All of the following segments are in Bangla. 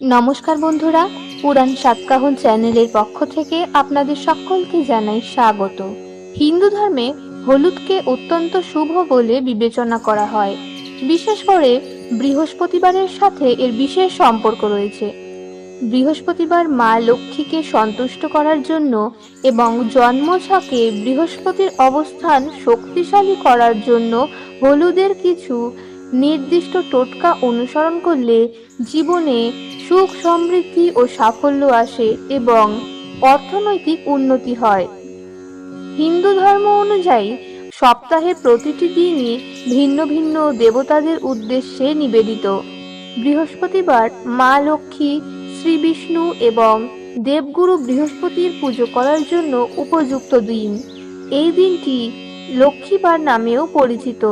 নমস্কার বন্ধুরা, পুরাণ সাতকাহন চ্যানেলের পক্ষ থেকে আপনাদের সকলকে জানাই স্বাগত। হিন্দু ধর্মে হলুদকে অত্যন্ত শুভ বলে বিবেচনা করা হয়। বিশেষ করে বৃহস্পতিবারের সাথে এর বিশেষ সম্পর্ক রয়েছে। বৃহস্পতিবার মা লক্ষ্মীকে সন্তুষ্ট করার জন্য এবং জন্মছকে বৃহস্পতির অবস্থান শক্তিশালী করার জন্য হলুদের কিছু নির্দিষ্ট টোটকা অনুসরণ করলে জীবনে সুখ, সমৃদ্ধি ও সাফল্য আসে এবং অর্থনৈতিক উন্নতি হয়। হিন্দু ধর্ম অনুযায়ী সপ্তাহের প্রতিটি দিনই ভিন্ন ভিন্ন দেবতাদের উদ্দেশ্যে নিবেদিত। বৃহস্পতিবার মা লক্ষ্মী, শ্রী বিষ্ণু এবং দেবগুরু বৃহস্পতির পুজো করার জন্য উপযুক্ত দিন। এই দিনটি লক্ষ্মীবার নামেও পরিচিত।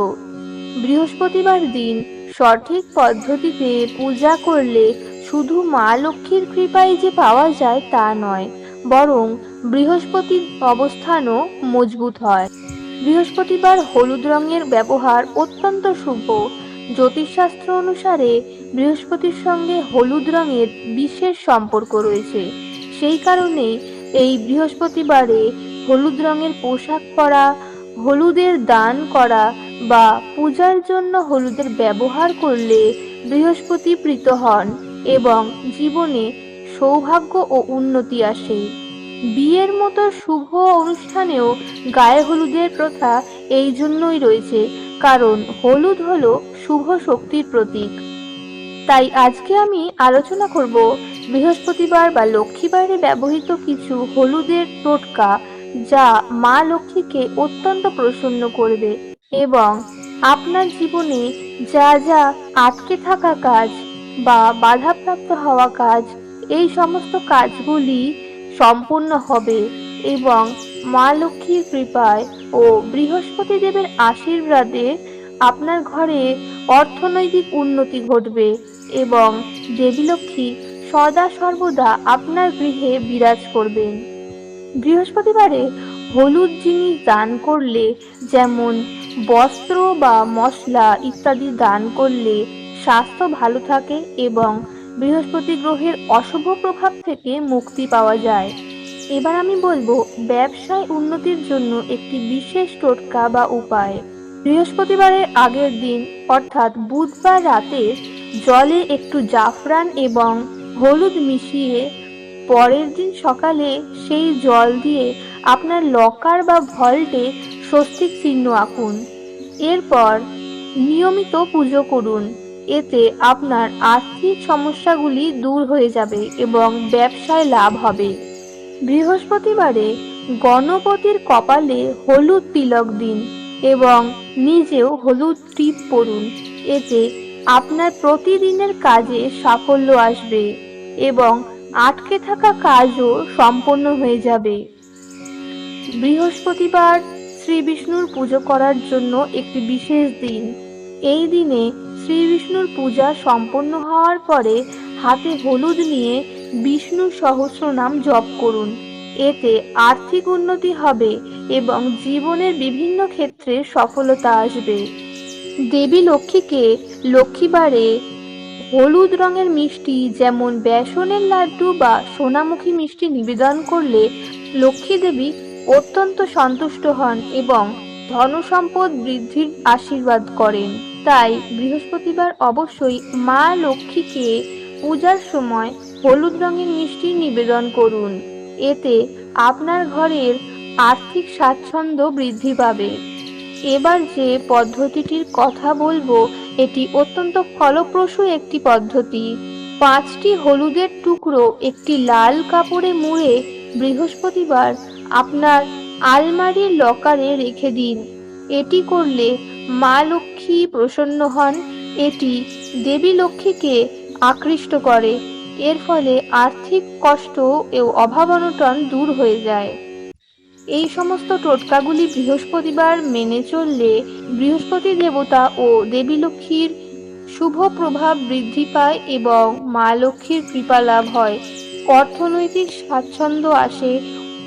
বৃহস্পতিবার দিন সঠিক পদ্ধতিতে পূজা করলে শুধু মা লক্ষ্মীর কৃপায় যে পাওয়া যায় তা নয়, বরং বৃহস্পতির অবস্থানও মজবুত হয়। বৃহস্পতিবার হলুদ রঙের ব্যবহার অত্যন্ত শুভ। জ্যোতিষশাস্ত্র অনুসারে বৃহস্পতির সঙ্গে হলুদ রঙের বিশেষ সম্পর্ক রয়েছে। সেই কারণে এই বৃহস্পতিবারে হলুদ রঙের পোশাক পরা, হলুদের দান করা বা পূজার জন্য হলুদের ব্যবহার করলে বৃহস্পতি প্রীত হন। এবং জীবনে সৌভাগ্য ও উন্নতি আসে। বিয়ের মতো শুভ অনুষ্ঠানেও গায়ে হলুদের প্রথা এই জন্যই রয়েছে, কারণ হলুদ হলো শুভ শক্তির প্রতীক। তাই আজকে আমি আলোচনা করব বৃহস্পতিবার বা লক্ষ্মীবারে ব্যবহৃত কিছু হলুদের টোটকা, যা মা লক্ষ্মীকে অত্যন্ত প্রসন্ন করবে এবং আপনার জীবনে যা যা আটকে থাকা কাজ বা বাধাপ্রাপ্ত হওয়া কাজ, এই সমস্ত কাজগুলি সম্পূর্ণ হবে এবং মা লক্ষ্মীর কৃপায় ও বৃহস্পতি দেবের আশীর্বাদে আপনার ঘরে অর্থনৈতিক উন্নতি ঘটবে এবং দেবী লক্ষ্মী সদা সর্বদা আপনার গৃহে বিরাজ করবেন। বৃহস্পতিবারে হলুদ জিনিস দান করলে, যেমন বস্ত্র বা মশলা ইত্যাদি দান করলে স্বাস্থ্য ভালো থাকে এবং বৃহস্পতি গ্রহের অশুভ প্রভাব থেকে মুক্তি পাওয়া যায়। এবার আমি বলব ব্যবসায় উন্নতির জন্য একটি বিশেষ টোটকা বা উপায়। বৃহস্পতিবারের আগের দিন, অর্থাৎ বুধবার রাতে, জলে একটু জাফরান এবং হলুদ মিশিয়ে পরের দিন সকালে সেই জল দিয়ে আপনার লকার বা ভল্টে স্বস্তিক চিহ্ন আঁকুন। এরপর নিয়মিত পুজো করুন। এতে আপনার আর্থিক সমস্যাগুলি দূর হয়ে যাবে এবং ব্যবসায় লাভ হবে। বৃহস্পতিবারে গণপতির কপালে হলুদ তিলক দিন এবং নিজেও হলুদ টিপ পরুন। এতে আপনার প্রতিদিনের কাজে সাফল্য আসবে এবং আটকে থাকা কাজও সম্পন্ন হয়ে যাবে। বৃহস্পতিবার শ্রী বিষ্ণুর পুজো করার জন্য একটি বিশেষ দিন। এই দিনে শ্রী বিষ্ণুর পূজা সম্পন্ন হওয়ার পরে হাতে হলুদ নিয়ে বিষ্ণু সহস্র নাম জপ করুন। এতে আর্থিক উন্নতি হবে এবং জীবনের বিভিন্ন ক্ষেত্রে সফলতা আসবে। দেবী লক্ষ্মীকে লক্ষ্মীবারে হলুদ রঙের মিষ্টি যেমন বেসনের লাড্ডু বা সোনামুখী মিষ্টি নিবেদন করলে লক্ষ্মী দেবী অত্যন্ত সন্তুষ্ট হন এবং ধনসম্পদ বৃদ্ধির আশীর্বাদ করেন। তাই বৃহস্পতিবার অবশ্যই মা লক্ষ্মীকে পূজার সময় হলুদ রঙের মিষ্টি নিবেদন করুন। এতে আপনার ঘরের আর্থিক স্বাচ্ছন্দ্য বৃদ্ধি পাবে। এবার যে পদ্ধতিটির কথা বলব, এটি অত্যন্ত ফলপ্রসূ একটি পদ্ধতি। পাঁচটি হলুদের টুকরো একটি লাল কাপড়ে মুড়ে বৃহস্পতিবার আপনার আলমারির লকারে রেখে দিন। এটি করলে মা লক্ষ্মী প্রসন্ন হন? এটি দেবী লক্ষ্মীকে আকৃষ্ট করে। এর ফলে আর্থিক কষ্ট ও অভাব অনটন দূর হয়ে যায়। এই সমস্ত টোটকাগুলি বৃহস্পতিবার মেনে চললে বৃহস্পতি দেবতা ও দেবী লক্ষ্মীর শুভ প্রভাব বৃদ্ধি পায় এবং মা লক্ষ্মীর কৃপা লাভ হয়। অর্থনৈতিক স্বাচ্ছন্দ্য আসে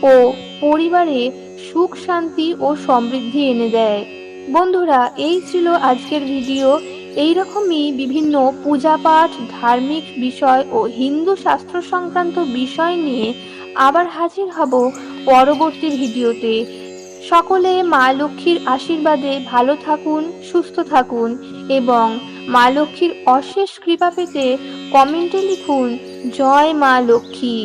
ও পরিবারে সুখ, শান্তি ও সমৃদ্ধি এনে দেয়। বন্ধুরা, এই ছিল আজকের ভিডিও। এই রকমই বিভিন্ন পূজাপাঠ, ধার্মিক বিষয় ও হিন্দু শাস্ত্র সংক্রান্ত বিষয় নিয়ে আবার হাজির হব পরবর্তী ভিডিওতে। সকলে মা লক্ষ্মীর আশীর্বাদে ভালো থাকুন, সুস্থ থাকুন এবং মা লক্ষ্মীর অশেষ কৃপা পেতে কমেন্টে লিখুন, জয় মা লক্ষ্মী।